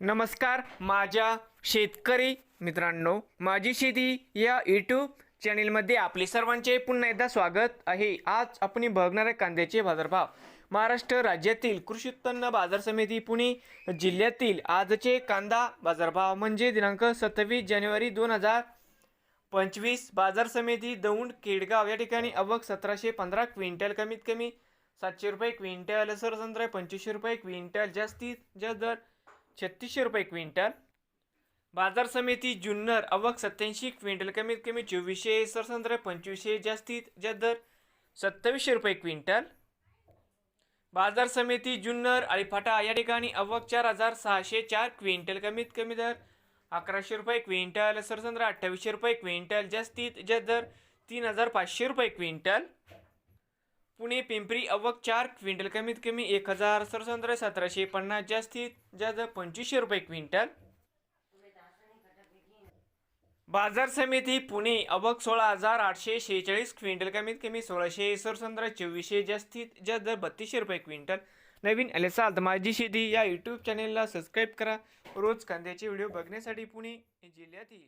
नमस्कार माझ्या शेतकरी मित्रांनो माझी शेती या यूट्यूब चॅनेलमध्ये आपले सर्वांचे पुन्हा एकदा स्वागत आहे. आज आपण बघणार आहे कांद्याचे बाजारभाव. महाराष्ट्र राज्यातील कृषी उत्पन्न बाजार समिती पुणे जिल्ह्यातील आजचे कांदा बाजारभाव म्हणजे दिनांक सत्तावीस जानेवारी दोन हजार पंचवीस. बाजार समिती दौंड केडगाव या ठिकाणी अवक सतराशे पंधरा क्विंटल कमीत कमी सातशे रुपये क्विंटल सरसंत्र पंचवीसशे रुपये क्विंटल जास्तीत जास्त दर छत्तीसशे रुपये क्विंटल. बाजार समिती जुन्नर अवक सत्याऐंशी क्विंटल कमीत कमी चोवीसशे सरसंद्र पंचवीसशे जास्तीत जास्त दर सत्तावीसशे रुपये क्विंटल. बाजार समिती जुन्नर अळीफाटा या ठिकाणी अवक चार हजार सहाशे चार क्विंटल कमीत कमी दर अकराशे रुपये क्विंटल सरसंद्र अठ्ठावीसशे रुपये क्विंटल जास्तीत जास्त दर तीन हजार पाचशे रुपये क्विंटल. पुणे पिंपरी अवक चार क्विंटल कमीत कमी एक हजार सरसंद्र सतराशे पन्नास जास्तीत जास्त पंचवीसशे रुपये क्विंटल. बाजार समिती पुणे अवक सोळा हजार आठशे शेहेचाळीस क्विंटल कमीत कमी सोळाशे सरसंद्र चोवीसशे जास्तीत जास्त बत्तीसशे रुपये क्विंटल. नवीन आले माझी शेती या यूट्यूब चॅनेलला सबस्क्राईब करा. रोज कांद्याचे व्हिडिओ बघण्यासाठी पुणे जिल्ह्यातील